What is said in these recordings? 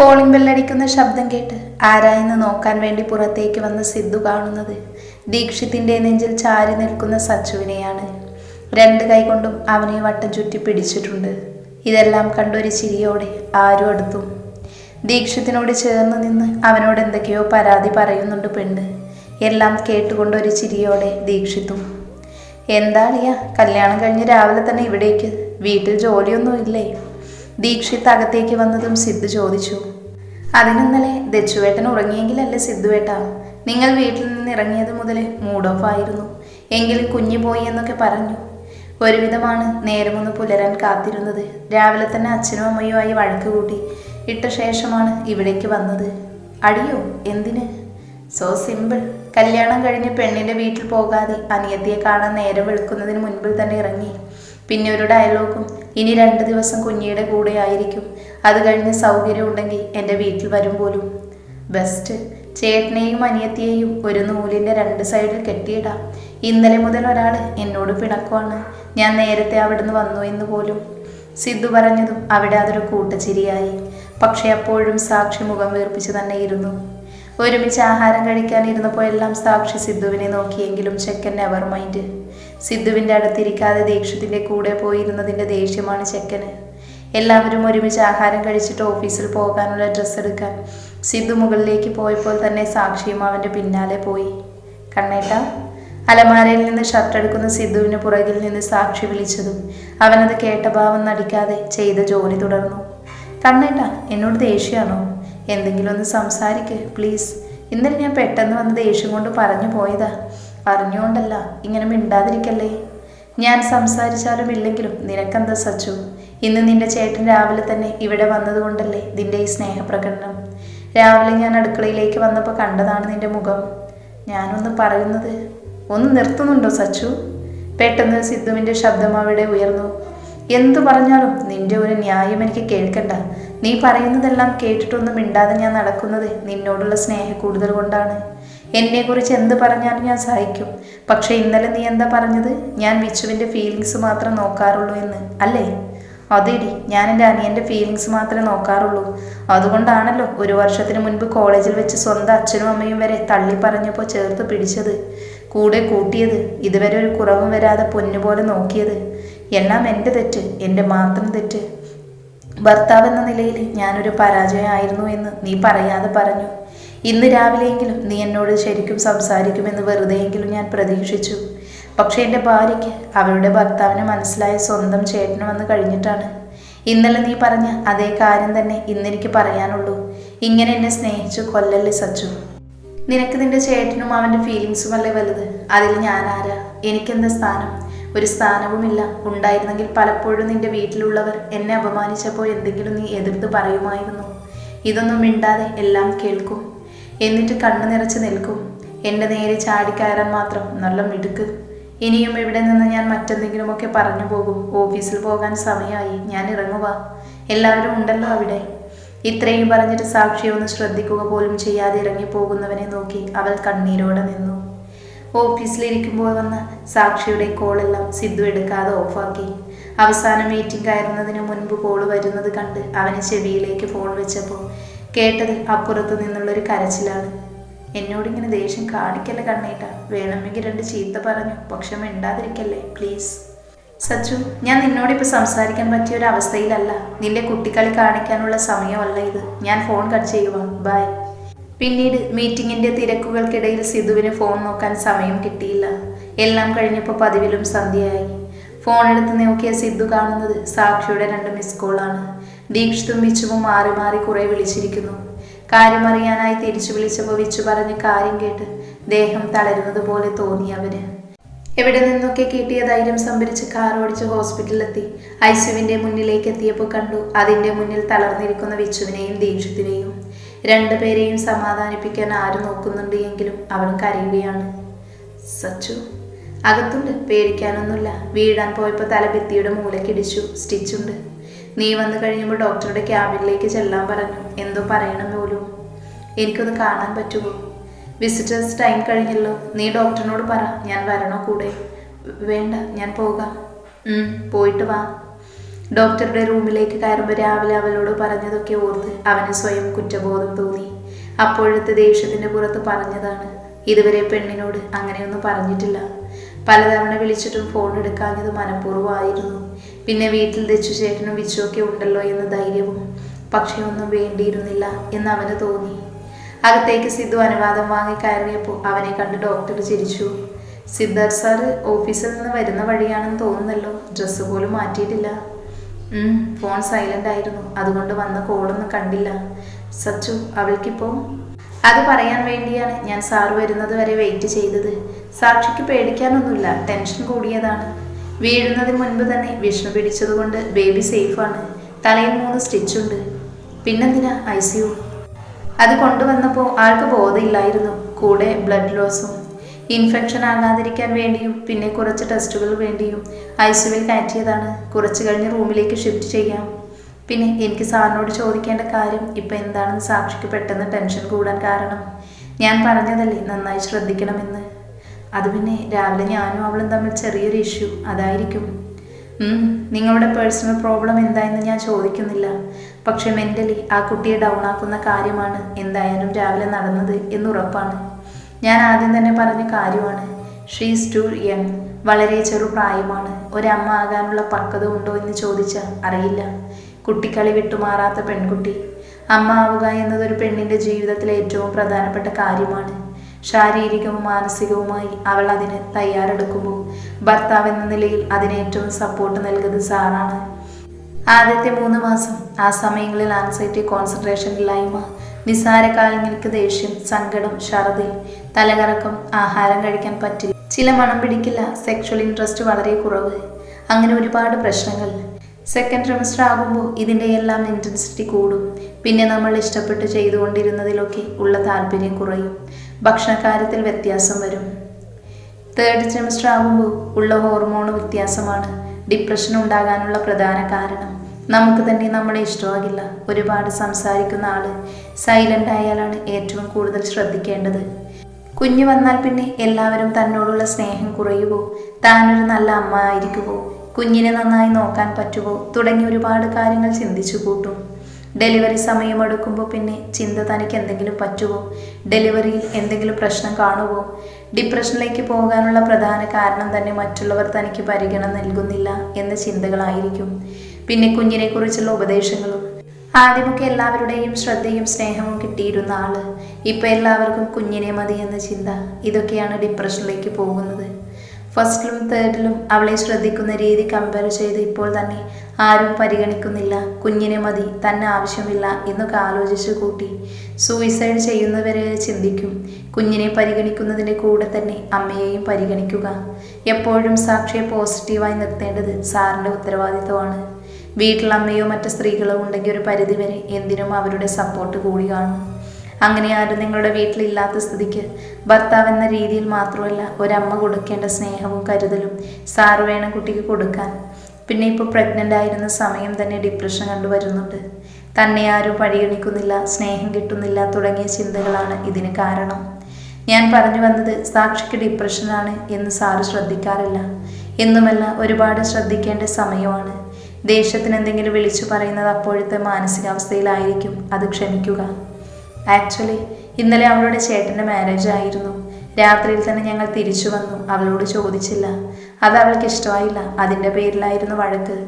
Calling ബെല്ലടിക്കുന്ന ശബ്ദം കേട്ട് ആരായെന്ന് നോക്കാൻ വേണ്ടി പുറത്തേക്ക് വന്ന സിദ്ധു കാണുന്നത് ദീക്ഷിത്തിന്റെ നെഞ്ചിൽ ചാരി നിൽക്കുന്ന സച്ചുവിനെയാണ്. രണ്ട് കൈകൊണ്ടും അവനെ വട്ടം ചുറ്റി പിടിച്ചിട്ടുണ്ട്. ഇതെല്ലാം കണ്ടൊരു ചിരിയോടെ ആരും അടുത്തു. ദീക്ഷിത്തിനോട് ചേർന്ന് നിന്ന് അവനോട് എന്തൊക്കെയോ പരാതി പറയുന്നുണ്ട് പെണ്ണ്. എല്ലാം കേട്ടുകൊണ്ടൊരു ചിരിയോടെ ദീക്ഷിത്തും. എന്താളിയ കല്യാണം കഴിഞ്ഞ് രാവിലെ തന്നെ ഇവിടേക്ക്. വീട്ടിൽ ജോലിയൊന്നും ഇല്ലേ ദീക്ഷിത്ത് അകത്തേക്ക് വന്നതും സിദ്ധു ചോദിച്ചു അതിനിന്നലെ ദച്ചുവേട്ടൻ ഉറങ്ങിയെങ്കിലല്ലേ സിദ്ധുവേട്ട? നിങ്ങൾ വീട്ടിൽ നിന്ന് ഇറങ്ങിയത് മുതൽ മൂഡ് ഓഫ് ആയിരുന്നു. എങ്കിലും കുഞ്ഞു പോയി എന്നൊക്കെ പറഞ്ഞു. ഒരുവിധമാണ് നേരമൊന്ന് പുലരാൻ കാത്തിരുന്നത്. രാവിലെ തന്നെ അച്ഛനും അമ്മയുമായി വഴക്ക് കൂട്ടി ഇട്ട ശേഷമാണ് ഇവിടേക്ക് വന്നത്. അടിയോ എന്തിന്? സോ സിമ്പിൾ കല്യാണം കഴിഞ്ഞ് പെണ്ണിന്റെ വീട്ടിൽ പോകാതെ അനിയത്തിയെ കാണാൻ നേരം വെളുക്കുന്നതിന് മുൻപിൽ തന്നെ ഇറങ്ങി. പിന്നെ ഒരു ഡയലോഗും ഇനി രണ്ട് ദിവസം കുഞ്ഞിയുടെ കൂടെ ആയിരിക്കും. അത് കഴിഞ്ഞ് സൗകര്യം ഉണ്ടെങ്കിൽ എന്റെ വീട്ടിൽ വരും പോലും. ബെസ്റ്റ് ചേട്ടനെയും അനിയത്തിയെയും ഒരു നൂലിന്റെ രണ്ട് സൈഡിൽ കെട്ടിയിടാം. ഇന്നലെ മുതൽ ഒരാൾ എന്നോട് പിണക്കുവാണ് ഞാൻ നേരത്തെ അവിടുന്ന് വന്നു എന്ന് പോലും. സിദ്ധു പറഞ്ഞതും അവിടെ അതൊരു കൂട്ടച്ചിരിയായി പക്ഷെ അപ്പോഴും സാക്ഷി മുഖം വീർപ്പിച്ച് തന്നെ ഇരുന്നു. ഒരുമിച്ച് ആഹാരം കഴിക്കാൻ ഇരുന്നപ്പോൾ എല്ലാം സാക്ഷി സിദ്ധുവിനെ നോക്കിയെങ്കിലും ചെക്കൻ നെവർ മൈൻഡ് സിദ്ധുവിന്റെ അടുത്തിരിക്കാതെ ദീക്ഷത്തിന്റെ കൂടെ പോയിരുന്നതിന്റെ ദേഷ്യമാണ് ചെക്കന്. എല്ലാവരും ഒരുമിച്ച് ആഹാരം കഴിച്ചിട്ട് ഓഫീസിൽ പോകാനുള്ള ഡ്രസ്സ് എടുക്കാൻ സിദ്ധു മുകളിലേക്ക് പോയപ്പോൾ തന്നെ സാക്ഷിയും അവന്റെ പിന്നാലെ പോയി. കണ്ണേട്ട അലമാരയിൽ നിന്ന് ഷർട്ട് എടുക്കുന്ന സിദ്ധുവിന് പുറകിൽ നിന്ന് സാക്ഷി വിളിച്ചതും അവനത് കേട്ട ഭാവം നടിക്കാതെ ചെയ്ത ജോലി തുടർന്നു. കണ്ണേട്ട എന്നോട് ദേഷ്യമാണോ? എന്തെങ്കിലും ഒന്ന് സംസാരിക്ക് പ്ലീസ്. ഇന്നലെ ഞാൻ പെട്ടെന്ന് വന്ന് ദേഷ്യം കൊണ്ട് പറഞ്ഞു പോയതാ. അറിഞ്ഞുകൊണ്ടല്ല ഇങ്ങനെ മിണ്ടാതിരിക്കല്ലേ? ഞാൻ സംസാരിച്ചാലും ഇല്ലെങ്കിലും നിനക്കെന്താ സച്ചു? ഇന്ന് നിന്റെ ചേട്ടൻ രാവിലെ തന്നെ ഇവിടെ വന്നതുകൊണ്ടല്ലേ നിന്റെ ഈ സ്നേഹപ്രകടനം? രാവിലെ ഞാൻ അടുക്കളയിലേക്ക് വന്നപ്പോൾ കണ്ടതാണ് നിന്റെ മുഖം. ഞാനൊന്ന് പറയുന്നത് ഒന്ന് നിർത്തുന്നുണ്ടോ സച്ചു? പെട്ടെന്ന് സിദ്ധുവിന്റെ ശബ്ദം അവിടെ ഉയർന്നു. എന്തു പറഞ്ഞാലും നിന്റെ ഒരു ന്യായം എനിക്ക് കേൾക്കണ്ട. നീ പറയുന്നതെല്ലാം കേട്ടിട്ടൊന്നും മിണ്ടാതെ ഞാൻ നടക്കുന്നത് നിന്നോടുള്ള സ്നേഹം കൂടുതൽ കൊണ്ടാണ്. എന്നെക്കുറിച്ച് എന്ത് പറഞ്ഞാലും ഞാൻ സഹിക്കും. പക്ഷേ ഇന്നലെ നീ എന്താ പറഞ്ഞത്? ഞാൻ വിച്ചുവിന്റെ ഫീലിങ്സ് മാത്രം നോക്കാറുള്ളൂ എന്ന്. അല്ലേ? അതേടി ഞാൻ എന്റെ അനിയന്റെ ഫീലിങ്സ് മാത്രമേ നോക്കാറുള്ളൂ. അതുകൊണ്ടാണല്ലോ ഒരു വർഷത്തിന് മുൻപ് കോളേജിൽ വെച്ച് സ്വന്തം അച്ഛനും അമ്മയും വരെ തള്ളി പറഞ്ഞപ്പോൾ ചേർത്ത് പിടിച്ചത്. കൂടെ കൂട്ടിയത് ഇതുവരെ ഒരു കുറവും വരാതെ പൊന്നുപോലെ നോക്കിയത്. എല്ലാം എന്റെ തെറ്റ് എന്റെ മാത്രം തെറ്റ്. ഭർത്താവ് എന്ന നിലയിൽ ഞാനൊരു പരാജയമായിരുന്നു എന്ന് നീ പറയാതെ പറഞ്ഞു. ഇന്ന് രാവിലെയെങ്കിലും നീ എന്നോട് ശരിക്കും സംസാരിക്കുമെന്ന് വെറുതെയെങ്കിലും ഞാൻ പ്രതീക്ഷിച്ചു. പക്ഷേ എന്റെ ഭാര്യയ്ക്ക് അവരുടെ ഭർത്താവിനെ മനസ്സിലായ സ്വന്തം ചേട്ടന് വന്ന് കഴിഞ്ഞിട്ടാണ്. ഇന്നലെ നീ പറഞ്ഞ അതേ കാര്യം തന്നെ ഇന്നെനിക്ക് പറയാനുള്ളൂ. ഇങ്ങനെ എന്നെ സ്നേഹിച്ചു കൊല്ലല്ലേ സച്ചു? നിനക്ക് നിന്റെ ചേട്ടനും അവന്റെ ഫീലിങ്സും അല്ലേ വലുത്? അതിൽ ഞാൻ ആരാ എനിക്കെന്താ സ്ഥാനം? ഒരു സ്ഥാനവുമില്ല. ഉണ്ടായിരുന്നെങ്കിൽ പലപ്പോഴും നിന്റെ വീട്ടിലുള്ളവർ എന്നെ അപമാനിച്ചപ്പോൾ എന്തെങ്കിലും നീ എതിർത്ത് പറയുമായിരുന്നു. ഇതൊന്നും മിണ്ടാതെ എല്ലാം കേൾക്കും. എന്നിട്ട് കണ്ണു നിറച്ച് നിൽക്കും. എന്റെ നേരെ ചാടിക്കയറാൻ മാത്രം നല്ല മിടുക്ക്. ഇനിയും ഇവിടെ നിന്ന് ഞാൻ മറ്റെന്തെങ്കിലുമൊക്കെ പറഞ്ഞു പോകും. ഓഫീസിൽ പോകാൻ സമയമായി. ഞാൻ ഇറങ്ങുക എല്ലാവരും ഉണ്ടല്ലോ അവിടെ. ഇത്രയും പറഞ്ഞിട്ട് സാക്ഷിയൊന്ന് ശ്രദ്ധിക്കുക പോലും ചെയ്യാതെ ഇറങ്ങിപ്പോകുന്നവനെ നോക്കി അവൾ കണ്ണീരോടെ നിന്നു. ഓഫീസിലിരിക്കുമ്പോൾ വന്ന സാക്ഷിയുടെ കോളെല്ലാം സിദ്ധു എടുക്കാതെ ഓഫാക്കി. അവസാന മീറ്റിംഗ് കയറുന്നതിന് മുൻപ് കോൾ വരുന്നത് കണ്ട് അവന് ചെവിയിലേക്ക് ഫോൺ വെച്ചപ്പോൾ കേട്ടത് അപ്പുറത്തു നിന്നുള്ളൊരു കരച്ചിലാണ്. എന്നോടിങ്ങനെ ദേഷ്യം കാണിക്കല്ലേ കണ്ണേട്ട? വേണമെങ്കിൽ രണ്ട് ചീത്ത പറഞ്ഞു പക്ഷെ മിണ്ടാതിരിക്കല്ലേ പ്ലീസ് സച്ചു ഞാൻ നിന്നോടിപ്പോൾ സംസാരിക്കാൻ പറ്റിയ ഒരു അവസ്ഥയിലല്ല. നിന്റെ കുട്ടിക്കളി കാണിക്കാനുള്ള സമയമല്ല ഇത്. ഞാൻ ഫോൺ കട്ട് ചെയ്യുക ബൈ പിന്നീട് മീറ്റിംഗിന്റെ തിരക്കുകൾക്കിടയിൽ സിധുവിന് ഫോൺ നോക്കാൻ സമയം കിട്ടിയില്ല. എല്ലാം കഴിഞ്ഞപ്പോൾ പതിവിലും സന്ധ്യയായി. ഫോൺ എടുത്ത് നോക്കിയ സിദ്ധു കാണുന്നത് സാക്ഷിയുടെ രണ്ട് മിസ് കോളാണ് ദീക്ഷിതും വിച്ചുവും മാറി മാറി കുറെ വിളിച്ചിരിക്കുന്നു. കാര്യമറിയാനായി തിരിച്ചു വിളിച്ചപ്പോൾ വിച്ചു പറഞ്ഞ കാര്യം കേട്ട് ദേഹം തളരുന്നത് പോലെ തോന്നി അവന്. എവിടെ നിന്നൊക്കെ കിട്ടിയ ധൈര്യം സംഭരിച്ച് കാർ ഓടിച്ച് ഹോസ്പിറ്റലിലെത്തി. ഐസുവിന്റെ മുന്നിലേക്ക് എത്തിയപ്പോൾ കണ്ടു അതിന്റെ മുന്നിൽ തളർന്നിരിക്കുന്ന വിച്ചുവിനെയും ദീക്ഷിതിനെയും. രണ്ടുപേരെയും സമാധാനിപ്പിക്കാൻ ആരും നോക്കുന്നുണ്ട് എങ്കിലും അവൻ കരയുകയാണ്. സച്ചു അകത്തുണ്ട് പേടിക്കാനൊന്നുമില്ല. വീടാൻ പോയപ്പോൾ തല ഭിത്തിയുടെ മൂലക്കിടിച്ചു സ്റ്റിച്ചുണ്ട് നീ വന്നു കഴിയുമ്പോൾ ഡോക്ടറുടെ ക്യാബിനിലേക്ക് ചെല്ലാൻ പറഞ്ഞു. എന്തോ പറയണം പോലും. എനിക്കൊന്ന് കാണാൻ പറ്റുമോ? വിസിറ്റേഴ്സ് ടൈം കഴിഞ്ഞല്ലോ. നീ ഡോക്ടറിനോട് പറ. ഞാൻ വരണോ കൂടെ? വേണ്ട ഞാൻ പോകാം. പോയിട്ട് വാ. ഡോക്ടറുടെ റൂമിലേക്ക് കയറുമ്പോൾ രാവിലെ അവളോട് പറഞ്ഞതൊക്കെ ഓർത്ത് അവന് സ്വയം കുറ്റബോധം തോന്നി. അപ്പോഴത്തെ ദേഷ്യത്തിന്റെ പുറത്ത് പറഞ്ഞതാണ്. ഇതുവരെ പെണ്ണിനോട് അങ്ങനെയൊന്നും പറഞ്ഞിട്ടില്ല. പലതവണ വിളിച്ചിട്ടും ഫോൺ എടുക്കാഞ്ഞത് മനഃപൂർവമായിരുന്നു പിന്നെ വീട്ടിൽ തെച്ചു ചേട്ടനും വിച്ചുവൊക്കെ ഉണ്ടല്ലോ എന്ന ധൈര്യവും പക്ഷേ ഒന്നും വേണ്ടിയിരുന്നില്ല എന്ന് അവന് തോന്നി. അകത്തേക്ക് സിദ്ധു അനുവാദം വാങ്ങി കയറിയപ്പോൾ അവനെ കണ്ട് ഡോക്ടർ ചിരിച്ചു. സിദ്ധാർത്ഥ് സാറ് ഓഫീസിൽ നിന്ന് വരുന്ന വഴിയാണെന്ന് തോന്നുന്നല്ലോ. ഡ്രസ്സ് പോലും മാറ്റിയിട്ടില്ല. ഫോൺ സൈലന്റ് ആയിരുന്നു. അതുകൊണ്ട് വന്ന കോളൊന്നും കണ്ടില്ല. സച്ചു അവൾക്കിപ്പോൾ അത് പറയാൻ വേണ്ടിയാണ് ഞാൻ സാർ വരുന്നത് വരെ വെയിറ്റ് ചെയ്തത്. സാക്ഷിക്ക് പേടിക്കാനൊന്നുമില്ല. ടെൻഷൻ കൂടിയതാണ്. വീഴുന്നതിന് മുൻപ് തന്നെ വിഷ്ണു പിടിച്ചതുകൊണ്ട് ബേബി സേഫാണ് തലയിൽ മൂന്ന് സ്റ്റിച്ചുണ്ട് പിന്നെന്തിനാ ഐ സി അത് കൊണ്ടുവന്നപ്പോൾ ആൾക്ക് ബോധമില്ലായിരുന്നു. കൂടെ ബ്ലഡ് ലോസും ഇൻഫെക്ഷൻ ആകാതിരിക്കാൻ വേണ്ടിയും പിന്നെ കുറച്ച് ടെസ്റ്റുകൾ വേണ്ടിയും ഐ ഐസിയുവിൽ കയറ്റിയതാണ്. കുറച്ച് കഴിഞ്ഞ് റൂമിലേക്ക് ഷിഫ്റ്റ് ചെയ്യാം. പിന്നെ എനിക്ക് സാറിനോട് ചോദിക്കേണ്ട കാര്യം ഇപ്പം എന്താണെന്ന് സാക്ഷിക്ക് പെട്ടെന്ന് ടെൻഷൻ കൂടാൻ കാരണം. ഞാൻ പറഞ്ഞതല്ലേ നന്നായി ശ്രദ്ധിക്കണമെന്ന്. അത് പിന്നെ രാവിലെ ഞാനും അവളും തമ്മിൽ ചെറിയൊരു ഇഷ്യൂ അതായിരിക്കും. നിങ്ങളുടെ പേഴ്സണൽ പ്രോബ്ലം എന്തായെന്ന് ഞാൻ ചോദിക്കുന്നില്ല. പക്ഷെ മെന്റലി ആ കുട്ടിയെ ഡൗൺ ആക്കുന്ന കാര്യമാണ് എന്തായാലും രാവിലെ നടന്നത് എന്നുറപ്പാണ്. ഞാൻ ആദ്യം തന്നെ പറഞ്ഞ കാര്യമാണ്. ഷീസ് ടു യങ് വളരെ ചെറു പ്രായമാണ്. ഒരമ്മ ആകാനുള്ള പക്വത ഉണ്ടോ എന്ന് ചോദിച്ചാൽ അറിയില്ല. കുട്ടിക്കളി വിട്ടുമാറാത്ത പെൺകുട്ടി. അമ്മ ആവുക എന്നതൊരു പെണ്ണിന്റെ ജീവിതത്തിലെ ഏറ്റവും പ്രധാനപ്പെട്ട കാര്യമാണ്. ശാരീരികവും മാനസികവുമായി അവൾ അതിന് തയ്യാറെടുക്കുമ്പോൾ ഭർത്താവ് എന്ന നിലയിൽ അതിന് ഏറ്റവും സപ്പോർട്ട് നൽകുന്നത് സാറാണ്. ആദ്യത്തെ മൂന്ന് മാസം ആ സമയങ്ങളിൽ ആൻസൈറ്റി കോൺസെൻട്രേഷൻ ഇല്ലായ്മ നിസ്സാര കാര്യങ്ങൾക്ക് ദേഷ്യം സങ്കടം ഛർദി തലകറക്കം ആഹാരം കഴിക്കാൻ പറ്റില്ല. ചില മണം പിടിക്കില്ല സെക്ഷൽ ഇൻട്രസ്റ്റ് വളരെ കുറവ്. അങ്ങനെ ഒരുപാട് പ്രശ്നങ്ങൾ. സെക്കൻഡ് ട്രിമസ്റ്റർ ആകുമ്പോൾ ഇതിന്റെ എല്ലാം ഇന്റൻസിറ്റി കൂടും. പിന്നെ നമ്മൾ ഇഷ്ടപ്പെട്ട് ചെയ്തുകൊണ്ടിരുന്നതിലൊക്കെ ഉള്ള താല്പര്യം കുറയും. ഭക്ഷണക്കാര്യത്തിൽ വ്യത്യാസം വരും. തേർഡ് സെമിസ്റ്റർ ആകുമ്പോൾ ഉള്ള ഹോർമോൺ വ്യത്യാസമാണ് ഡിപ്രഷൻ ഉണ്ടാകാനുള്ള പ്രധാന കാരണം. നമുക്ക് തന്നെ നമ്മളെ ഇഷ്ടമാകില്ല. ഒരുപാട് സംസാരിക്കുന്ന ആൾ സൈലന്റ് ആയാലാണ് ഏറ്റവും കൂടുതൽ ശ്രദ്ധിക്കേണ്ടത്. കുഞ്ഞു വന്നാൽ പിന്നെ എല്ലാവരും തന്നോടുള്ള സ്നേഹം കുറയുമോ താനൊരു നല്ല അമ്മ ആയിരിക്കുമോ കുഞ്ഞിനെ നന്നായി നോക്കാൻ പറ്റുമോ തുടങ്ങി ഒരുപാട് കാര്യങ്ങൾ ചിന്തിച്ചു കൂട്ടും. ഡെലിവറി സമയമെടുക്കുമ്പോൾ പിന്നെ ചിന്ത തനിക്ക് എന്തെങ്കിലും പറ്റുമോ ഡെലിവറിയിൽ എന്തെങ്കിലും പ്രശ്നം കാണുമോ ഡിപ്രഷനിലേക്ക് പോകാനുള്ള പ്രധാന കാരണം തന്നെ മറ്റുള്ളവർ തനിക്ക് പരിഗണന നൽകുന്നില്ല എന്ന ചിന്തകളായിരിക്കും. പിന്നെ കുഞ്ഞിനെക്കുറിച്ചുള്ള ഉപദേശങ്ങളും. ആദ്യമൊക്കെ എല്ലാവരുടെയും ശ്രദ്ധയും സ്നേഹവും കിട്ടിയിരുന്ന ആൾ. ഇപ്പൊ എല്ലാവർക്കും കുഞ്ഞിനെ മതി എന്ന ചിന്ത. ഇതൊക്കെയാണ് ഡിപ്രഷനിലേക്ക് പോകുന്നത്. ഫസ്റ്റിലും തേർഡിലും അവളെ ശ്രദ്ധിക്കുന്ന രീതി കമ്പയർ ചെയ്ത് ഇപ്പോൾ തന്നെ ആരും പരിഗണിക്കുന്നില്ല. കുഞ്ഞിനെ മതി തന്നെ ആവശ്യമില്ല എന്നൊക്കെ ആലോചിച്ച് കൂട്ടി. സൂയിസൈഡ് ചെയ്യുന്നവരെ ചിന്തിക്കും. കുഞ്ഞിനെ പരിഗണിക്കുന്നതിന്റെ കൂടെ തന്നെ അമ്മയെയും പരിഗണിക്കുക. എപ്പോഴും സാക്ഷിയെ പോസിറ്റീവായി നിർത്തേണ്ടത് സാറിന്റെ ഉത്തരവാദിത്തമാണ് വീട്ടിൽ അമ്മയോ മറ്റ് സ്ത്രീകളോ ഉണ്ടെങ്കിൽ ഒരു പരിധിവരെ എന്തിനും അവരുടെ സപ്പോർട്ട് കൂടി കാണും അങ്ങനെ ആരും നിങ്ങളുടെ വീട്ടിലില്ലാത്ത സ്ഥിതിക്ക് ഭർത്താവ് എന്ന രീതിയിൽ മാത്രമല്ല ഒരമ്മ കൊടുക്കേണ്ട സ്നേഹവും കരുതലും സാറ് വേണം കുട്ടിക്ക് കൊടുക്കാൻ. പിന്നെ ഇപ്പോൾ പ്രഗ്നന്റ് ആയിരുന്ന സമയം തന്നെ ഡിപ്രഷൻ കണ്ടുവരുന്നുണ്ട്. തന്നെ ആരും പരിഗണിക്കുന്നില്ല സ്നേഹം കിട്ടുന്നില്ല തുടങ്ങിയ ചിന്തകളാണ് ഇതിന് കാരണം. ഞാൻ പറഞ്ഞു വന്നത് സാക്ഷിക്ക് ഡിപ്രഷനാണ് എന്ന് സാറ് ശ്രദ്ധിക്കാറില്ല. എന്നുമല്ല ഒരുപാട് ശ്രദ്ധിക്കേണ്ട സമയമാണ്. ദേഷ്യത്തിന് എന്തെങ്കിലും വിളിച്ചു പറയുന്നത് അപ്പോഴത്തെ മാനസികാവസ്ഥയിലായിരിക്കും അത് ക്ഷമിക്കുക. ആക്ച്വലി ഇന്നലെ അവളുടെ ചേട്ടന്റെ മാരേജ് ആയിരുന്നു. രാത്രിയിൽ തന്നെ ഞങ്ങൾ തിരിച്ചു വന്നു. അവളോട് ചോദിച്ചില്ല. അത് അവൾക്ക് ഇഷ്ടമായില്ല. അതിന്റെ പേരിലായിരുന്നു വഴക്ക്.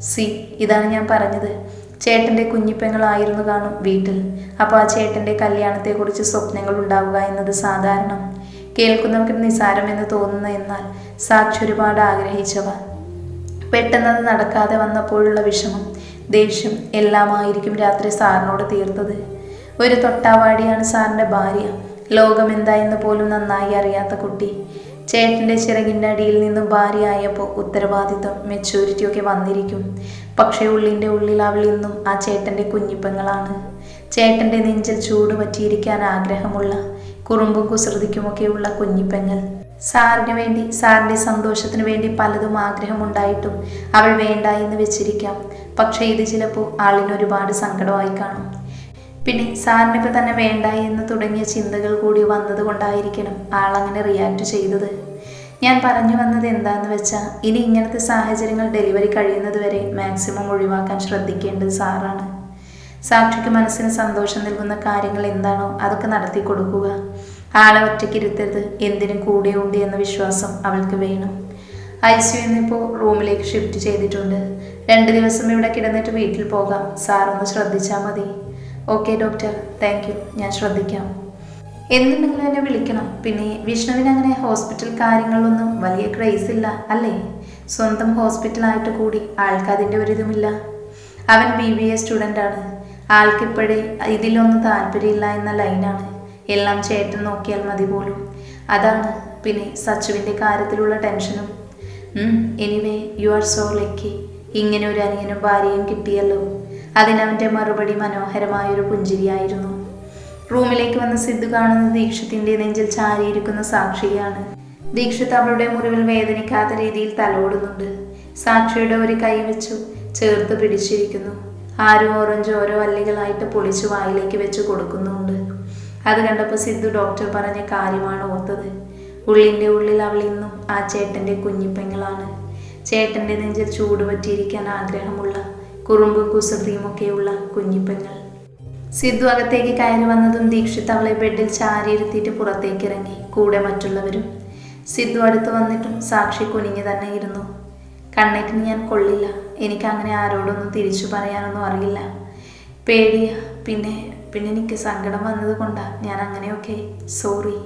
സി ഇതാണ് ഞാൻ പറഞ്ഞത്. ചേട്ടന്റെ കുഞ്ഞിപ്പെങ്ങളായിരുന്നു കാണും വീട്ടിൽ. അപ്പോൾ ആ ചേട്ടന്റെ കല്യാണത്തെക്കുറിച്ച് സ്വപ്നങ്ങൾ ഉണ്ടാവുക എന്നത് സാധാരണം. കേൾക്കുന്നവർക്ക് നിസാരമെന്ന് തോന്നുന്ന എന്നാൽ സാക്ഷി ഒരുപാട് ആഗ്രഹിച്ചവ. പെട്ടെന്നത് നടക്കാതെ വന്നപ്പോഴുള്ള വിഷമം ദേഷ്യം എല്ലാമായിരിക്കും രാത്രി സാറിനോട് തീർത്തത്. ഒരു തൊട്ടാവാടിയാണ് സാറിന്റെ ഭാര്യ. ലോകം എന്തായെന്ന് പോലും നന്നായി അറിയാത്ത കുട്ടി. ചേട്ടന്റെ ചിറകിന്റെ അടിയിൽ നിന്നും ഭാര്യയായപ്പോൾ ഉത്തരവാദിത്വം മെച്ചൂരിറ്റിയൊക്കെ വന്നിരിക്കും. പക്ഷേ ഉള്ളിന്റെ ഉള്ളിൽ അവൾ ഇന്നും ആ ചേട്ടന്റെ കുഞ്ഞിപ്പങ്ങളാണ്. ചേട്ടന്റെ നെഞ്ചിൽ ചൂട് പറ്റിയിരിക്കാൻ ആഗ്രഹമുള്ള കുറുമ്പും കുസൃതിക്കുമൊക്കെയുള്ള കുഞ്ഞിപ്പങ്ങൾ. സാറിന് വേണ്ടി സാറിന്റെ സന്തോഷത്തിന് വേണ്ടി പലതും ആഗ്രഹമുണ്ടായിട്ടും അവൾ വേണ്ട എന്ന് വെച്ചിരിക്കാം. പക്ഷേ ഇത് ചിലപ്പോൾ ആളിനൊരുപാട് സങ്കടമായി കാണും. പിന്നെ സാറിനിപ്പോൾ തന്നെ വേണ്ട എന്ന് തുടങ്ങിയ ചിന്തകൾ കൂടി വന്നതുകൊണ്ടായിരിക്കണം ആളങ്ങനെ റിയാക്ട് ചെയ്തത്. ഞാൻ പറഞ്ഞു വന്നത് എന്താന്ന് വെച്ചാൽ ഇനി ഇങ്ങനത്തെ സാഹചര്യങ്ങൾ ഡെലിവറി കഴിയുന്നത് വരെ മാക്സിമം ഒഴിവാക്കാൻ ശ്രദ്ധിക്കേണ്ടത് സാറാണ്. സാക്ഷിക്ക് മനസ്സിന് സന്തോഷം നൽകുന്ന കാര്യങ്ങൾ എന്താണോ അതൊക്കെ നടത്തി കൊടുക്കുക. ആളെ ഒറ്റയ്ക്ക് ഇരുത്തരുത് എന്തിനും കൂടെ ഉണ്ട് എന്ന വിശ്വാസം അവൾക്ക് വേണം. ഐ സി ഇന്നിപ്പോൾ റൂമിലേക്ക് ഷിഫ്റ്റ് ചെയ്തിട്ടുണ്ട്. രണ്ട് ദിവസം ഇവിടെ കിടന്നിട്ട് വീട്ടിൽ പോകാം. സാറൊന്ന് ശ്രദ്ധിച്ചാൽ മതി. ഓക്കെ ഡോക്ടർ താങ്ക് യു ഞാൻ ശ്രദ്ധിക്കാം. എന്നുണ്ടെങ്കിലും എന്നെ വിളിക്കണം. പിന്നെ വിഷ്ണുവിന് അങ്ങനെ ഹോസ്പിറ്റൽ കാര്യങ്ങളൊന്നും വലിയ ക്രേസ് ഇല്ല അല്ലേ? സ്വന്തം ഹോസ്പിറ്റലായിട്ട് കൂടി ആൾക്ക് അതിന്റെ ഒരിതുമില്ല അവൻ ബി ബി എ സ്റ്റുഡന്റാണ് ആൾക്കിപ്പോഴേ ഇതിലൊന്നും താല്പര്യമില്ല എന്ന ലൈനാണ് എല്ലാം ചേട്ടൻ നോക്കിയാൽ മതി പോലും. അതാണ് പിന്നെ സച്ചുവിന്റെ കാര്യത്തിലുള്ള ടെൻഷനും anyway you are so lucky ഇങ്ങനെ ഒരു അനിയനും ഭാര്യയും കിട്ടിയല്ലോ. അതിനവന്റെ മറുപടി മനോഹരമായൊരു പുഞ്ചിരിയായിരുന്നു. റൂമിലേക്ക് വന്ന സിദ്ധു കാണുന്ന ദീക്ഷത്തിന്റെ നെഞ്ചിൽ ചാരിയിരിക്കുന്ന സാക്ഷിയാണ്. ദീക്ഷിത് അവളുടെ മുറിവിൽ വേദനിക്കാത്ത രീതിയിൽ തലോടുന്നുണ്ട്. സാക്ഷിയുടെ ഒരു കൈ വെച്ചു ചേർത്ത് പിടിച്ചിരിക്കുന്നു. ആരും ഓറഞ്ച് ഓരോ അല്ലികളായിട്ട് പൊളിച്ചു വായിലേക്ക് വെച്ച് കൊടുക്കുന്നുണ്ട് അത് കണ്ടപ്പോൾ സിദ്ധു ഡോക്ടർ പറഞ്ഞ കാര്യമാണ് ഓർത്തത്. ഉള്ളിന്റെ ഉള്ളിൽ അവൾ ഇന്നും ആ ചേട്ടന്റെ കുഞ്ഞിപ്പെങ്ങളാണ്. ചേട്ടന്റെ നെഞ്ചിൽ ചൂട് പറ്റിയിരിക്കാൻ ആഗ്രഹമുള്ള കുറുമ്പും കുസൃതിയുമൊക്കെയുള്ള കുഞ്ഞിപ്പെങ്ങൾ. സിദ്ധു അകത്തേക്ക് കയറി വന്നതും ദീക്ഷിത് അവളെ ബെഡിൽ ചാരിയിരുത്തിയിട്ട് പുറത്തേക്ക് ഇറങ്ങി. കൂടെ മറ്റുള്ളവരും. സിദ്ധു അടുത്ത് വന്നിട്ടും സാക്ഷി കുനിഞ്ഞു തന്നെ ഇരുന്നു. കണ്ണേറ്റിന് ഞാൻ കൊള്ളില്ല. എനിക്ക് അങ്ങനെ ആരോടൊന്നും തിരിച്ചു പറയാനൊന്നും അറിയില്ല. പേടിയ. പിന്നെ പിന്നെ എനിക്ക് സങ്കടം വന്നത് കൊണ്ടാ ഞാൻ അങ്ങനെയൊക്കെ. സോറി.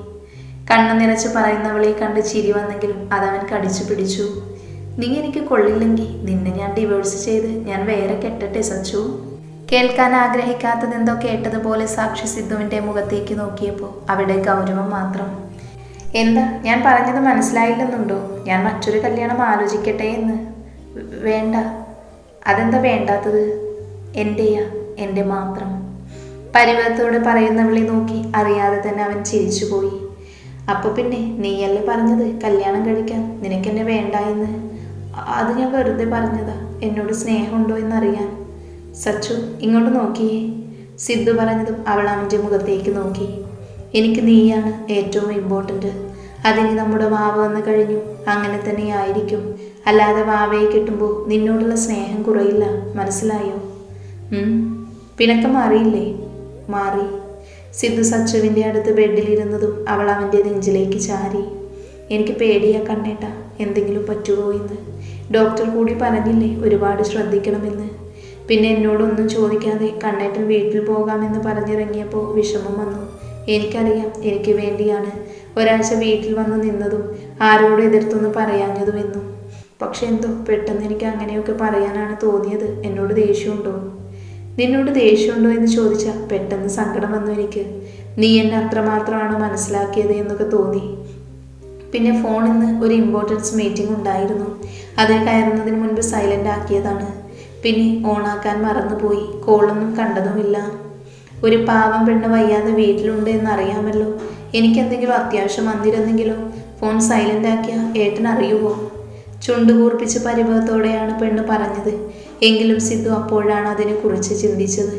കണ്ണു നിറച്ച് പറയുന്നവളെ കണ്ട് ചിരി വന്നെങ്കിലും അതവൻ കടിച്ചു പിടിച്ചു. നീ എനിക്ക് കൊള്ളില്ലെങ്കിൽ നിന്നെ ഞാൻ ഡിവോഴ്സ് ചെയ്ത് ഞാൻ വേറെ കെട്ടട്ടെ സച്ചു. കേൾക്കാൻ ആഗ്രഹിക്കാത്തതെന്തോ കേട്ടതുപോലെ സാക്ഷി സിദ്ധുവിന്റെ മുഖത്തേക്ക് നോക്കിയപ്പോൾ അവിടെ ഗൗരവം മാത്രം. എന്താ ഞാൻ പറഞ്ഞത് മനസ്സിലായില്ലെന്നുണ്ടോ? ഞാൻ മറ്റൊരു കല്യാണം ആലോചിക്കട്ടെ എന്ന്. വേണ്ട. അതെന്താ വേണ്ടാത്തത്? എന്റെയാ എന്റെ മാത്രം. പരിവത്തോട് പറയുന്നവളെ നോക്കി അറിയാതെ തന്നെ അവൻ ചിരിച്ചുപോയി. അപ്പോൾ പിന്നെ നീയല്ലേ പറഞ്ഞത് കല്യാണം കഴിക്കാൻ? നിനക്കെന്നെ വേണ്ട എന്ന്. അത് ഞാൻ വെറുതെ പറഞ്ഞതാ. എന്നോട് സ്നേഹമുണ്ടോ എന്നറിയാൻ. സച്ചു ഇങ്ങോട്ട് നോക്കിയേ. സിദ്ധു പറഞ്ഞതും അവൾ അവന്റെ മുഖത്തേക്ക് നോക്കി. എനിക്ക് നീയാണ് ഏറ്റവും ഇമ്പോർട്ടന്റ് അതിന് നമ്മുടെ വാവ വന്നു കഴിഞ്ഞു. അങ്ങനെ തന്നെ ആയിരിക്കും. അല്ലാതെ വാവയെ കിട്ടുമ്പോൾ നിന്നോടുള്ള സ്നേഹം കുറയില്ല. മനസ്സിലായോ. പിണക്കം മാറിയില്ലേ? മാറി. സിദ്ധു സച്ചുവിന്റെ അടുത്ത് ബെഡിലിരുന്നതും അവൾ അവന്റെ നെഞ്ചിലേക്ക് ചാരി. എനിക്ക് പേടിയാ കണ്ണേട്ട. എന്തെങ്കിലും പറ്റുമോ എന്ന്. ഡോക്ടർ കൂടി പറഞ്ഞില്ലേ ഒരുപാട് ശ്രദ്ധിക്കണമെന്ന്. പിന്നെ എന്നോടൊന്നും ചോദിക്കാതെ കണ്ണേട്ടൻ വീട്ടിൽ പോകാമെന്ന് പറഞ്ഞിറങ്ങിയപ്പോൾ വിഷമം വന്നു. എനിക്കറിയാം എനിക്ക് വേണ്ടിയാണ്. ഒരാഴ്ച വീട്ടിൽ വന്ന് നിന്നതും ആരോട് എതിർത്തൊന്ന് പറയാഞ്ഞതുമെന്നും. പക്ഷെ എന്തോ പെട്ടെന്ന് എനിക്ക് അങ്ങനെയൊക്കെ പറയാനാണ് തോന്നിയത്. എന്നോട് ദേഷ്യമുണ്ടോ? നിന്നോട് ദേഷ്യമുണ്ടോ എന്ന് ചോദിച്ചാൽ പെട്ടെന്ന് സങ്കടം വന്നു എനിക്ക്. നീ എന്നെ അത്രമാത്രമാണ് മനസ്സിലാക്കിയത് എന്നൊക്കെ തോന്നി. പിന്നെ ഫോണിൽ നിന്ന് ഒരു ഇമ്പോർട്ടൻസ് മീറ്റിംഗ് ഉണ്ടായിരുന്നു. അതിൽ കയറുന്നതിന് മുൻപ് സൈലന്റ് ആക്കിയതാണ്. പിന്നെ ഓണാക്കാൻ മറന്നുപോയി. കോളൊന്നും കണ്ടതുമില്ല. ഒരു പാവം പെണ്ണ് വയ്യാതെ വീട്ടിലുണ്ട് എന്നറിയാമല്ലോ. എനിക്കെന്തെങ്കിലും അത്യാവശ്യം വന്നിരുന്നെങ്കിലോ? ഫോൺ സൈലന്റ് ആക്കിയ ഏട്ടൻ അറിയുമോ ചുണ്ടുകൂർപ്പിച്ച് പരിഭവത്തോടെയാണ് പെണ്ണ് പറഞ്ഞത്. എങ്കിലും സിദ്ധു അപ്പോഴാണ് അതിനെക്കുറിച്ച് ചിന്തിച്ചത്.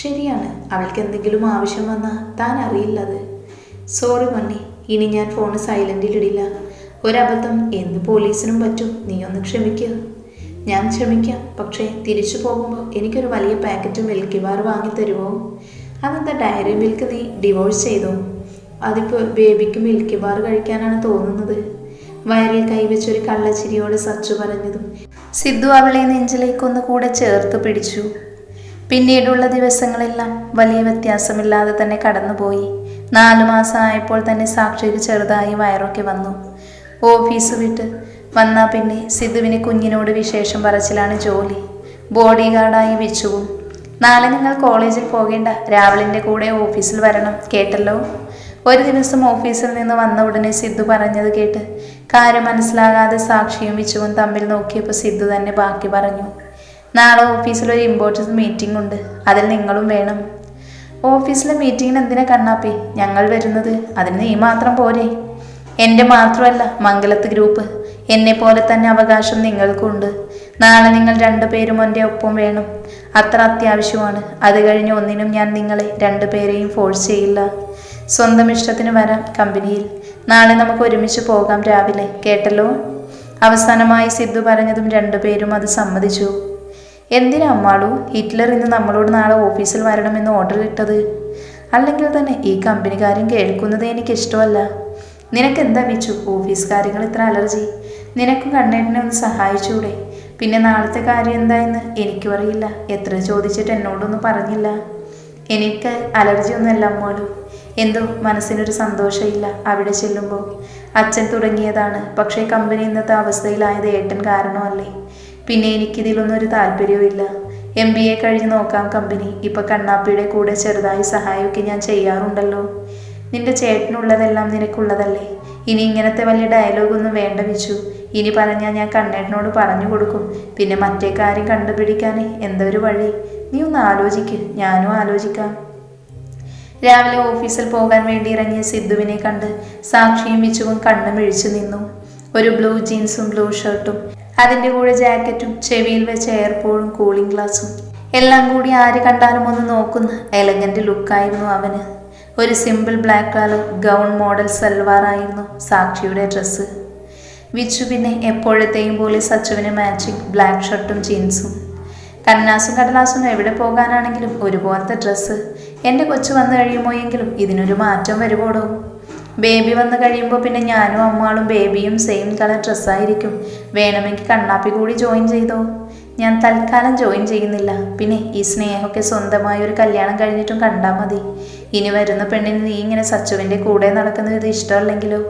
ശരിയാണ് അവൾക്ക് എന്തെങ്കിലും ആവശ്യം വന്നാൽ താൻ അറിയില്ലത്. സോറി മണ്ണി ഇനി ഞാൻ ഫോൺ സൈലന്റിലിടില്ല ഒരബദ്ധം എന്ന് പോലീസിനും പറ്റും? നീ ഒന്ന് ക്ഷമിക്കുക ഞാൻ ക്ഷമിക്കാം. പക്ഷേ തിരിച്ചു പോകുമ്പോൾ എനിക്കൊരു വലിയ പാക്കറ്റ് മിൽക്കി ബാർ വാങ്ങി തരുമോ? അതെന്താ ഡയറി മിൽക്ക് നീ ഡിവോഴ്സ് ചെയ്തോ? അതിപ്പോൾ ബേബിക്ക് മിൽക്കി ബാർ കഴിക്കാനാണ് തോന്നുന്നത്. വയറിൽ കൈവച്ചൊരു കള്ളച്ചിരിയോട് സച്ചു പറഞ്ഞതും സിദ്ധു അവളെ നെഞ്ചിലേക്കൊന്ന് കൂടെ ചേർത്ത് പിടിച്ചു. പിന്നീടുള്ള ദിവസങ്ങളെല്ലാം വലിയ വ്യത്യാസമില്ലാതെ തന്നെ കടന്നുപോയി. നാലു മാസമായപ്പോൾ തന്നെ സാക്ഷിക്ക് ചെറുതായി വയറൊക്കെ വന്നു. ഓഫീസ് വിട്ട് വന്നാൽ പിന്നെ സിദ്ധുവിന് കുഞ്ഞിനോട് വിശേഷം പറച്ചിലാണ് ജോലി. ബോഡി ഗാർഡായി വിച്ചുവും. നാളെ നിങ്ങൾ കോളേജിൽ പോകേണ്ട. രാവിലിന്റെ കൂടെ ഓഫീസിൽ വരണം. കേട്ടല്ലോ? ഒരു ദിവസം ഓഫീസിൽ നിന്ന് വന്ന ഉടനെ സിദ്ധു പറഞ്ഞത് കേട്ട് കാര്യം മനസ്സിലാകാതെ സാക്ഷിയും വിച്ചുവും തമ്മിൽ നോക്കിയപ്പോൾ സിദ്ധു തന്നെ ബാക്കി പറഞ്ഞു. നാളെ ഓഫീസിൽ ഒരു ഇമ്പോർട്ടന്റ് മീറ്റിംഗ് ഉണ്ട്. അതിൽ നിങ്ങളും വേണം. ഓഫീസിലെ മീറ്റിങ്ങിന് എന്തിനാ കണ്ണാപ്പേ? ഞങ്ങൾ വരുന്നത് അതിന് നീ മാത്രം പോരെ. എന്റെ മാത്രമല്ല മംഗലത്ത് ഗ്രൂപ്പ്. എന്നെ പോലെ തന്നെ അവകാശം നിങ്ങൾക്കുണ്ട്. നാളെ നിങ്ങൾ രണ്ടുപേരും എന്റെ ഒപ്പം വേണം. അത്ര അത്യാവശ്യമാണ്. അത് കഴിഞ്ഞ് ഒന്നിനും ഞാൻ നിങ്ങളെ രണ്ടുപേരെയും ഫോഴ്സ് ചെയ്യില്ല. സ്വന്തം ഇഷ്ടത്തിന് വരാം കമ്പനിയിൽ. നാളെ നമുക്ക് ഒരുമിച്ച് പോകാം രാവിലെ. കേട്ടല്ലോ? അവസാനമായി സിദ്ധു പറഞ്ഞതും രണ്ടുപേരും അത് സമ്മതിച്ചു. എന്തിനാ അമ്മാളു ഹിറ്റ്ലർ ഇന്ന് നമ്മളോട് നാളെ ഓഫീസിൽ വരണമെന്ന് ഓർഡർ ഇട്ടത്? അല്ലെങ്കിൽ തന്നെ ഈ കമ്പനിക്കാരും കേൾക്കുന്നത് എനിക്ക് ഇഷ്ടമല്ല നിനക്ക് എന്താ വിച്ചു? ഓഫീസ് കാര്യങ്ങൾ ഇത്ര അലർജി. നിനക്കും കണ്ണേട്ടനെ ഒന്ന് സഹായിച്ചൂടെ? പിന്നെ നാളത്തെ കാര്യം എന്തായെന്ന് എനിക്കും അറിയില്ല. എത്ര ചോദിച്ചിട്ട് എന്നോടൊന്നും പറഞ്ഞില്ല. എനിക്ക് അലർജി ഒന്നുമല്ല അമ്മോളു. എന്തോ മനസ്സിനൊരു സന്തോഷമില്ല അവിടെ ചെല്ലുമ്പോൾ. അച്ഛൻ തുടങ്ങിയതാണ്. പക്ഷേ കമ്പനി ഇന്നത്തെ അവസ്ഥയിലായത് ഏട്ടൻ കാരണമല്ലേ? പിന്നെ എനിക്കിതിലൊന്നും ഒരു താല്പര്യവും ഇല്ല. എം ബി എ കഴിഞ്ഞ് നോക്കാം കമ്പനി. ഇപ്പം കണ്ണാപ്പിയുടെ കൂടെ ചെറുതായി സഹായമൊക്കെ ഞാൻ ചെയ്യാറുണ്ടല്ലോ. നിന്റെ ചേട്ടനുള്ളതെല്ലാം നിനക്കുള്ളതല്ലേ? ഇനി ഇങ്ങനത്തെ വലിയ ഡയലോഗൊന്നും വേണ്ട വെച്ചു ഇനി പറഞ്ഞാൽ ഞാൻ കണ്ണേട്ടനോട് പറഞ്ഞു കൊടുക്കും. പിന്നെ മറ്റേ കാര്യം കണ്ടുപിടിക്കാൻ എന്തൊരു വഴി? നീ ഒന്ന് ആലോചിക്ക്. ഞാനും ആലോചിക്കാം. രാവിലെ ഓഫീസിൽ പോകാൻ വേണ്ടി ഇറങ്ങിയ സിദ്ധുവിനെ കണ്ട് സാക്ഷിയും വിച്ചുവും കണ്ണു മിഴിച്ചു നിന്നു. ഒരു ബ്ലൂ ജീൻസും ബ്ലൂ ഷർട്ടും അതിന്റെ കൂടെ ജാക്കറ്റും ചെവിയിൽ വെച്ച എയർപോളും കൂളിംഗ് ഗ്ലാസും. എല്ലാം കൂടി ആര് കണ്ടാലും ഒന്ന് നോക്കുന്ന എലഗന്റ് ലുക്കായിരുന്നു അവന്. ഒരു simple black colour gown model സൽവാറായിരുന്നു സാക്ഷിയുടെ ഡ്രസ്സ് വിച്ചു പിന്നെ എപ്പോഴത്തെയും പോലെ സച്ചുവിന് മാച്ചിങ് ബ്ലാക്ക് ഷർട്ടും ജീൻസും കന്നാസും കടലാസും എവിടെ പോകാനാണെങ്കിലും ഒരുപോലത്തെ ഡ്രസ്സ് എന്റെ കൊച്ചു വന്നു കഴിയുമോ എങ്കിലും ഇതിനൊരു മാറ്റം വരുമോടോ ബേബി വന്നു കഴിയുമ്പോൾ പിന്നെ ഞാനും അമ്മാളും ബേബിയും സെയിം കളർ ഡ്രസ്സായിരിക്കും വേണമെങ്കിൽ കണ്ണാപ്പി കൂടി ജോയിൻ ചെയ്തോ? ഞാൻ തൽക്കാലം ജോയിൻ ചെയ്യുന്നില്ല. പിന്നെ ഈ സ്നേഹമൊക്കെ സ്വന്തമായി ഒരു കല്യാണം കഴിഞ്ഞിട്ടും കണ്ടാൽ മതി. ഇനി വരുന്ന പെണ്ണിന് നീ ഇങ്ങനെ സച്ചുവിന്റെ കൂടെ നടക്കുന്നത് ഇത് ഇഷ്ടമല്ലെങ്കിലോ?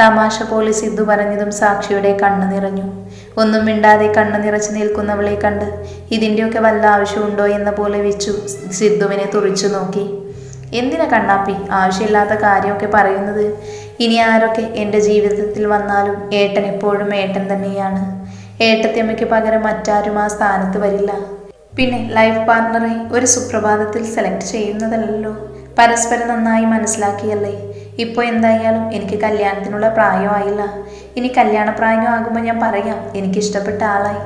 തമാശ പോലെ സിദ്ധു പറഞ്ഞതും സാക്ഷിയുടെ കണ്ണു നിറഞ്ഞു. ഒന്നും മിണ്ടാതെ കണ്ണു നിറച്ച് നിൽക്കുന്നവളെ കണ്ട് ഇതിന്റെയൊക്കെ വല്ല ആവശ്യമുണ്ടോ എന്ന പോലെ വെച്ചു. സിദ്ധുവിനെ തുറിച്ചു നോക്കി. എന്തിനാ കണ്ണാപ്പി ആവശ്യമില്ലാത്ത കാര്യമൊക്കെ പറയുന്നത്? ഇനി ആരൊക്കെ എന്റെ ജീവിതത്തിൽ വന്നാലും ഏട്ടൻ എപ്പോഴും ഏട്ടൻ തന്നെയാണ്. ഏട്ടത്തിയമ്മയ്ക്ക് പകരം മറ്റാരും ആ സ്ഥാനത്ത് വരില്ല. പിന്നെ ലൈഫ് പാർട്ണറെ ഒരു സുപ്രഭാതത്തിൽ സെലക്ട് ചെയ്യുന്നതല്ലല്ലോ. പരസ്പരം നന്നായി മനസ്സിലാക്കിയല്ലേ? ഇപ്പോൾ എന്തായാലും എനിക്ക് കല്യാണത്തിനുള്ള പ്രായമായില്ല. ഇനി കല്യാണപ്രായമാകുമ്പോൾ ഞാൻ പറയാം എനിക്കിഷ്ടപ്പെട്ട ആളായി.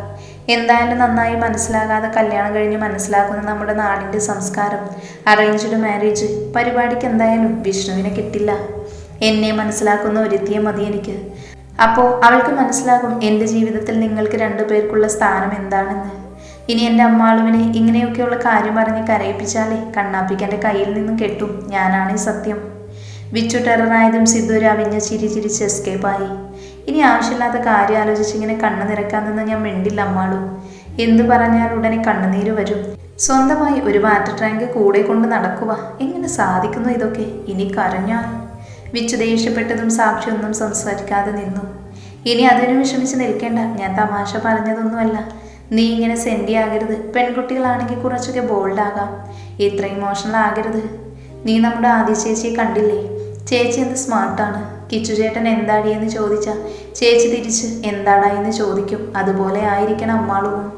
എന്തായാലും നന്നായി മനസ്സിലാകാതെ കല്യാണം കഴിഞ്ഞ് മനസ്സിലാക്കുന്ന നമ്മുടെ നാടിന്റെ സംസ്കാരം അറേഞ്ച്ഡ് മാരേജ് പരിപാടിക്ക് എന്തായാലും വിഷ്ണുവിനെ കിട്ടില്ല. എന്നെ മനസ്സിലാക്കുന്ന ഒരുത്തിയെ മതി എനിക്ക്. അപ്പോൾ അവൾക്ക് മനസ്സിലാകും എന്റെ ജീവിതത്തിൽ നിങ്ങൾക്ക് രണ്ടു പേർക്കുള്ള സ്ഥാനം എന്താണെന്ന്. ഇനി എന്റെ അമ്മാളുവിനെ ഇങ്ങനെയൊക്കെയുള്ള കാര്യം പറഞ്ഞ് കരയിപ്പിച്ചാലേ കണ്ണാപ്പിക്ക് എന്റെ കയ്യിൽ നിന്നും കെട്ടും. ഞാനാണ് സത്യം. വിച്ചു ടെററായതും സിദ്ധു രവിഞ്ഞ ചിരി ചിരിച്ച് എസ്കേപ്പായി ഇനി ആവശ്യമില്ലാത്ത കാര്യം ആലോചിച്ച് ഇങ്ങനെ കണ്ണു നിറക്കാൻ നിന്ന് ഞാൻ മിണ്ടില്ല അമ്മാളു. എന്തു പറഞ്ഞാൽ ഉടനെ കണ്ണുനീര് വരും. സ്വന്തമായി ഒരു വാറ്റർ ടാങ്ക് കൂടെ കൊണ്ട് നടക്കുക എങ്ങനെ സാധിക്കുന്നു ഇതൊക്കെ? ഇനി കരഞ്ഞാൽ? വിച്ചു ദേഷ്യപ്പെട്ടതും സാക്ഷിയൊന്നും സംസാരിക്കാതെ നിന്നു. ഇനി അതിനു വിഷമിച്ച് നിൽക്കേണ്ട. ഞാൻ തമാശ പറഞ്ഞതൊന്നുമല്ല. നീ ഇങ്ങനെ സെൻഡി ആകരുത്. പെൺകുട്ടികളാണെങ്കിൽ കുറച്ചൊക്കെ ബോൾഡ് ആകാം. ഇത്ര ഇമോഷണൽ ആകരുത്. നീ നമ്മുടെ ആദ്യ ചേച്ചിയെ കണ്ടില്ലേ? ചേച്ചി എന്ത് സ്മാർട്ടാണ് കിച്ചു ചേട്ടൻ എന്താടി എന്ന് ചോദിച്ചാൽ ചേച്ചി തിരിച്ച് എന്താടാ എന്ന് ചോദിക്കും. അതുപോലെ ആയിരിക്കണം അമ്മാളുവും.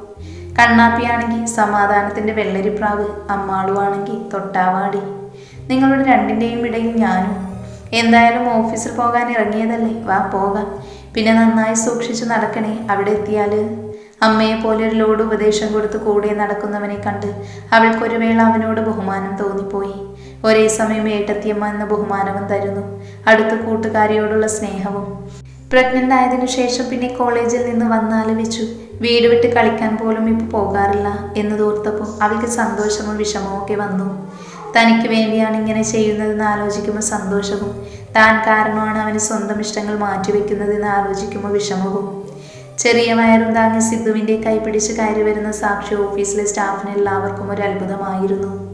കണ്ണാപ്പിയാണെങ്കിൽ സമാധാനത്തിന്റെ വെള്ളരിപ്രാവ് അമ്മാളുവാണെങ്കിൽ തൊട്ടാവാടി. നിങ്ങളുടെ രണ്ടിന്റെയും ഇടയിൽ ഞാനും. എന്തായാലും ഓഫീസിൽ പോകാൻ ഇറങ്ങിയതല്ലേ? വാ പോകാം. പിന്നെ നന്നായി സൂക്ഷിച്ചു നടക്കണേ. അവിടെ എത്തിയാൽ അമ്മയെ പോലെ ഒരു ലോഡ് ഉപദേശം കൊടുത്ത് കൂടെ നടക്കുന്നവനെ കണ്ട് അവൾക്കൊരു വേള അവനോട് ബഹുമാനം തോന്നിപ്പോയി. ഒരേ സമയം ഏട്ടത്തിയമ്മ എന്ന ബഹുമാനവും തരുന്നു. അടുത്ത കൂട്ടുകാരിയോടുള്ള സ്നേഹവും. പ്രഗ്നന്റ് ആയതിനു ശേഷം പിന്നെ കോളേജിൽ നിന്ന് വന്നാലോചിച്ചു വീട് വിട്ട് കളിക്കാൻ പോലും ഇപ്പൊ പോകാറില്ല എന്ന് തോർത്തപ്പോൾ അവൾക്ക് സന്തോഷവും വിഷമവും ഒക്കെ വന്നു. തനിക്ക് വേണ്ടിയാണ് ഇങ്ങനെ ചെയ്യുന്നതെന്ന് ആലോചിക്കുമ്പോൾ സന്തോഷവും. താൻ കാരണമാണ് അവന് സ്വന്തം ഇഷ്ടങ്ങൾ മാറ്റിവെക്കുന്നതെന്ന് ആലോചിക്കുമ്പോൾ വിഷമവും. ചെറിയ വയറും താങ്ങി സിദ്ധുവിന്റെ കൈപിടിച്ച് കയറി വരുന്ന സാക്ഷി ഓഫീസിലെ സ്റ്റാഫിന് എല്ലാവർക്കും ഒരു അത്ഭുതമായിരുന്നു.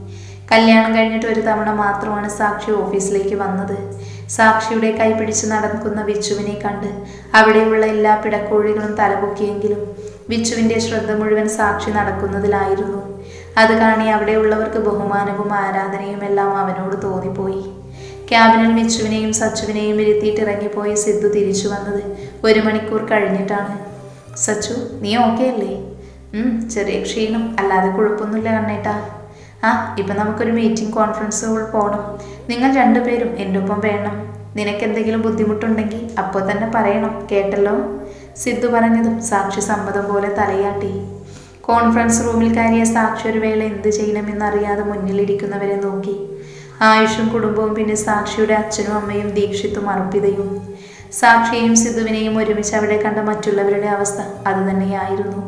കല്യാണം കഴിഞ്ഞിട്ട് ഒരു തവണ മാത്രമാണ് സാക്ഷി ഓഫീസിലേക്ക് വന്നത്. സാക്ഷിയുടെ കൈ കൈപിടിച്ച് നടക്കുന്ന വിച്ചുവിനെ കണ്ട് അവിടെയുള്ള എല്ലാ പിടക്കോഴികളും തലപൊക്കിയെങ്കിലും വിച്ചുവിന്റെ ശ്രദ്ധ മുഴുവൻ സാക്ഷി നടക്കുന്നതിലായിരുന്നു. അത് കാണി അവിടെയുള്ളവർക്ക് ബഹുമാനവും ആരാധനയും എല്ലാം അവനോട് തോന്നിപ്പോയി. ക്യാബിനിൽ വിച്ചുവിനെയും സച്ചുവിനെയും ഇരുത്തിയിട്ട് ഇറങ്ങിപ്പോയി സിദ്ധു തിരിച്ചു വന്നത് ഒരു മണിക്കൂർ കഴിഞ്ഞിട്ടാണ്. സച്ചു നീ ഓക്കെ അല്ലേ? ചെറിയ ക്ഷീണം അല്ലാതെ കുഴപ്പമൊന്നുമില്ല കണ്ണേട്ടാ. ആ ഇപ്പം നമുക്കൊരു മീറ്റിംഗ് കോൺഫറൻസ് പോകണം നിങ്ങൾ രണ്ടുപേരും എന്റെ ഒപ്പം വേണം. നിനക്ക് എന്തെങ്കിലും ബുദ്ധിമുട്ടുണ്ടെങ്കിൽ അപ്പോൾ തന്നെ പറയണം കേട്ടല്ലോ? സിദ്ധു പറഞ്ഞതും സാക്ഷി സമ്മതം പോലെ തലയാട്ടി. കോൺഫറൻസ് റൂമിൽ കയറിയ സാക്ഷി ഒരു വേള എന്ത് ചെയ്യണമെന്നറിയാതെ മുന്നിലിരിക്കുന്നവരെ നോക്കി. ആയുഷും കുടുംബവും പിന്നെ സാക്ഷിയുടെ അച്ഛനും അമ്മയും ദീക്ഷിത്തും അർപ്പിതയും. സാക്ഷിയെയും സിദ്ധുവിനെയും ഒരുമിച്ച് അവിടെ കണ്ട മറ്റുള്ളവരുടെ അവസ്ഥ അതുതന്നെയായിരുന്നു